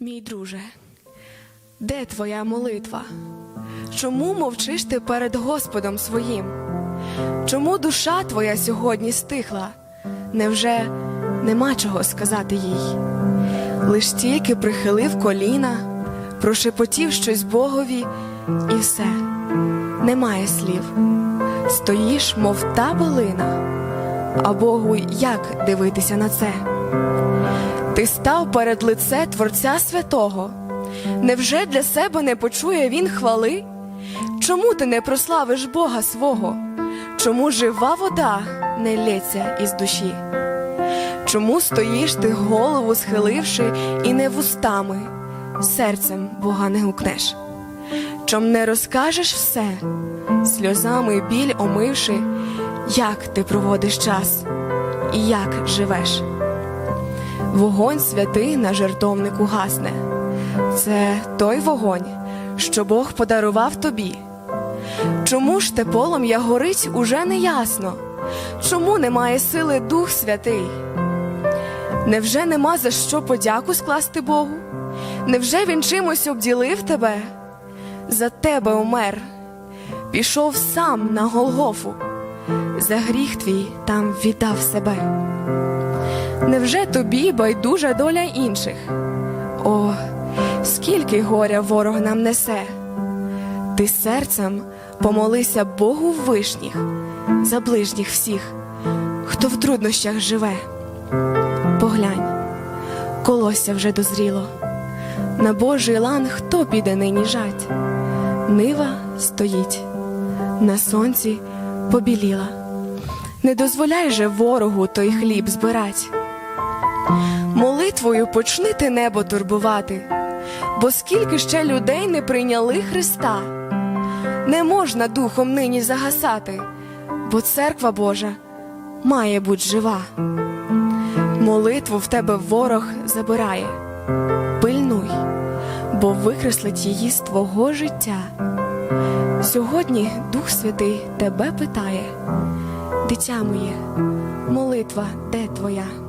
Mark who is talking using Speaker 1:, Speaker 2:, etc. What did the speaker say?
Speaker 1: Мій друже, де твоя молитва? Чому мовчиш ти перед Господом своїм? Чому душа твоя сьогодні стихла? Невже нема чого сказати їй? Лиш тільки прихилив коліна, прошепотів щось Богові, і все, немає слів. Стоїш, мов та билина, а Богу як дивитися на це? Ти став перед лице Творця Святого. Невже для себе не почує він хвали? Чому ти не прославиш Бога свого? Чому жива вода не лється із душі? Чому стоїш ти голову схиливши і не вустами, серцем Бога не гукнеш? Чом не розкажеш все, сльозами біль омивши, як ти проводиш час і як живеш? Вогонь святий на жертовнику гасне. Це той вогонь, що Бог подарував тобі. Чому ж те полум'я горить уже неясно? Чому немає сили Дух Святий? Невже нема за що подяку скласти Богу? Невже він чимось обділив тебе? За тебе умер, пішов сам на Голгофу, за гріх твій там віддав себе. Невже тобі байдужа доля інших? О, скільки горя ворог нам несе. Ти серцем помолися Богу в вишніх, за ближніх всіх, хто в труднощах живе. Поглянь, колосся вже дозріло. На Божий лан хто піде нині жать? Нива стоїть, на сонці побіліла. Не дозволяй же ворогу той хліб збирать. Молитвою почни ти небо турбувати, бо скільки ще людей не прийняли Христа, не можна духом нині загасати, бо церква Божа має бути жива. Молитву в тебе ворог забирає, пильнуй, бо викреслить її з твого життя. Сьогодні Дух Святий тебе питає, дитя моє, молитва де твоя?